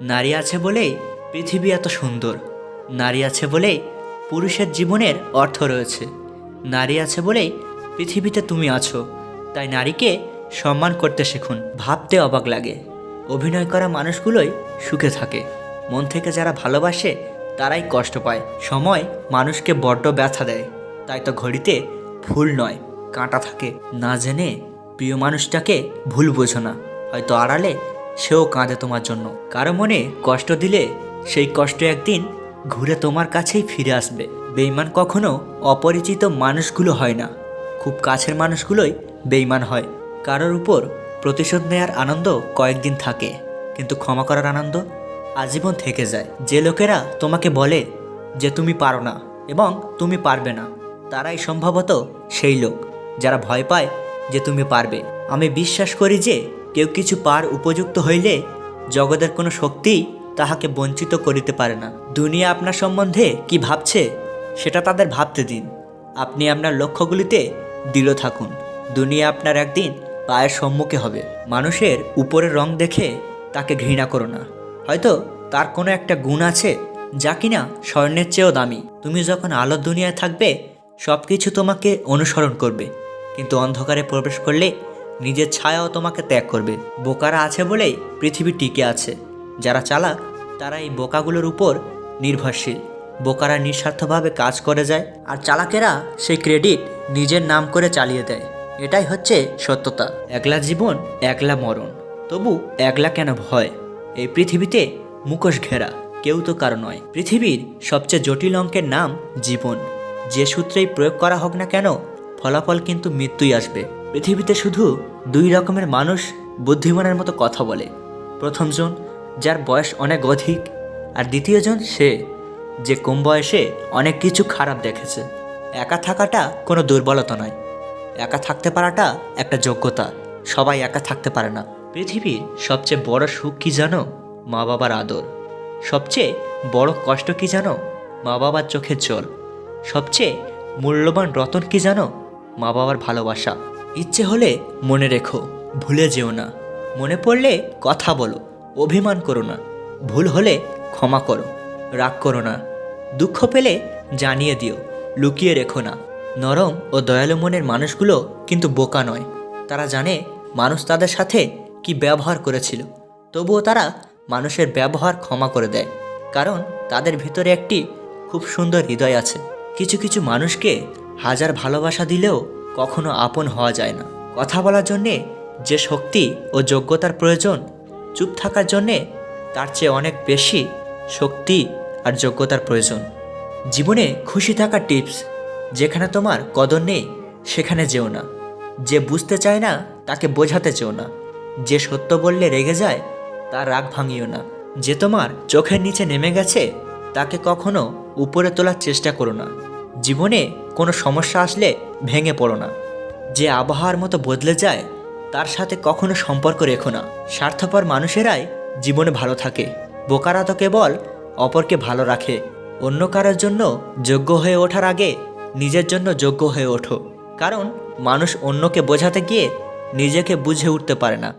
নারী আছে বলেই পৃথিবী এত সুন্দর। নারী আছে বলেই পুরুষের জীবনের অর্থ রয়েছে। নারী আছে বলেই পৃথিবীতে তুমি আছো। তাই নারীকে সম্মান করতে শিখুন, ভাবতে অবাক লাগে। অভিনয় করা মানুষগুলোই সুখে থাকে। মন থেকে যারা ভালোবাসে, তারাই কষ্ট পায়। সময় মানুষকে বড্ড ব্যথা দেয়। তাই তো ঘড়িতে ফুল নয়, কাঁটা থাকে। না জেনে প্রিয় মানুষটাকে ভুল বোঝো না। হয়তো আড়ালে সেও কাঁদে তোমার জন্য। কারও মনে কষ্ট দিলে সেই কষ্ট একদিন ঘুরে তোমার কাছেই ফিরে আসবে। বেইমান কখনো অপরিচিত মানুষগুলো হয় না। খুব কাছের মানুষগুলোই বেইমান হয়। কারোর উপর প্রতিশোধ নেয়ার আনন্দ কয়েকদিন থাকে, কিন্তু ক্ষমা করার আনন্দ আজীবন থেকে যায়। যে লোকেরা তোমাকে বলে যে তুমি পারো না এবং তুমি পারবে না, তারাই সম্ভবত সেই লোক যারা ভয় পায় যে তুমি পারবে। আমি বিশ্বাস করি যে কেউ কিছু পার উপযুক্ত হইলে জগতের কোনো শক্তিই তাহাকে বঞ্চিত করিতে পারে না। দুনিয়া আপনার সম্বন্ধে কি ভাবছে, সেটা তাদের ভাবতে দিন। আপনি আপনার লক্ষ্যগুলিতে দৃঢ় থাকুন। দুনিয়া আপনার একদিন পায়ের সম্মুখে হবে। মানুষের উপরের রং দেখে তাকে ঘৃণা করো না। হয়তো তার কোনো একটা গুণ আছে যা কিনা স্বর্ণের চেয়েও দামি। তুমি যখন আলোর দুনিয়ায় থাকবে সব কিছু তোমাকে অনুসরণ করবে। কিন্তু অন্ধকারে প্রবেশ করলে নিজের ছায়াও তোমাকে ত্যাগ করবে। বোকারা আছে বলেই পৃথিবী টিকে আছে। যারা চালাক, তারা এই বোকাগুলোর উপর নির্ভরশীল। বোকারা নিঃস্বার্থভাবে কাজ করে যায়, আর চালাকেরা সেই ক্রেডিট নিজের নাম করে চালিয়ে দেয়। এটাই হচ্ছে সত্যতা। একলা জীবন, একলা মরণ। তবু একলা কেন ভয়? এই পৃথিবীতে মুখোশ ঘেরা, কেউ তো কারও নয়। পৃথিবীর সবচেয়ে জটিল অঙ্কের নাম জীবন। যে সূত্রেই প্রয়োগ করা হোক না কেন, ফলাফল কিন্তু মৃত্যুই আসবে। পৃথিবীতে শুধু দুই রকমের মানুষ বুদ্ধিমানের মতো কথা বলে। প্রথমজন যার বয়স অনেক অধিক, আর দ্বিতীয়জন সে যে কম বয়সে অনেক কিছু খারাপ দেখেছে। একা থাকাটা কোনো দুর্বলতা নয়। একা থাকতে পারাটা একটা যোগ্যতা। সবাই একা থাকতে পারে না। পৃথিবীর সবচেয়ে বড় সুখ কি জানো? মা বাবার আদর। সবচেয়ে বড় কষ্ট কি জানো? মা বাবার চোখের জল। সবচেয়ে মূল্যবান রতন কি জানো? মা বাবার ভালোবাসা। ইচ্ছে হলে মনে রেখো, ভুলে যেও না। মনে পড়লে কথা বলো, অভিমান করো না। ভুল হলে ক্ষমা করো, রাগ করো না। দুঃখ পেলে জানিয়ে দিও, লুকিয়ে রেখো না। নরম ও দয়ালু মনের মানুষগুলো কিন্তু বোকা নয়। তারা জানে মানুষ তাদের সাথে কি ব্যবহার করেছিল। তবুও তারা মানুষের ব্যবহার ক্ষমা করে দেয়। কারণ তাদের ভিতরে একটি খুব সুন্দর হৃদয় আছে। কিছু কিছু মানুষকে হাজার ভালোবাসা দিলেও কখনো আপন হওয়া যায় না। কথা বলার জন্যে যে শক্তি ও যোগ্যতার প্রয়োজন, চুপ থাকার জন্যে তার চেয়ে অনেক বেশি শক্তি আর যোগ্যতার প্রয়োজন। জীবনে খুশি থাকার টিপস, যেখানে তোমার কদর নেই, সেখানে যেও না। যে বুঝতে চায় না, তাকে বোঝাতে চেও না। যে সত্য বললে রেগে যায়, তার রাগ ভাঙিও না। যে তোমার চোখের নিচে নেমে গেছে, তাকে কখনো উপরে তোলার চেষ্টা করো না। জীবনে কোনো সমস্যা আসলে ভেঙে পড়ো না। যে আবহাওয়ার মতো বদলে যায়, তার সাথে কখনো সম্পর্ক রেখো না। স্বার্থপর মানুষেরাই জীবনে ভালো থাকে। বোকারা তো কেবল অপরকে ভালো রাখে। অন্য কারোর জন্য যোগ্য হয়ে ওঠার আগে নিজের জন্য যোগ্য হয়ে ওঠো। কারণ মানুষ অন্যকে বোঝাতে গিয়ে নিজেকে বুঝে উঠতে পারে না।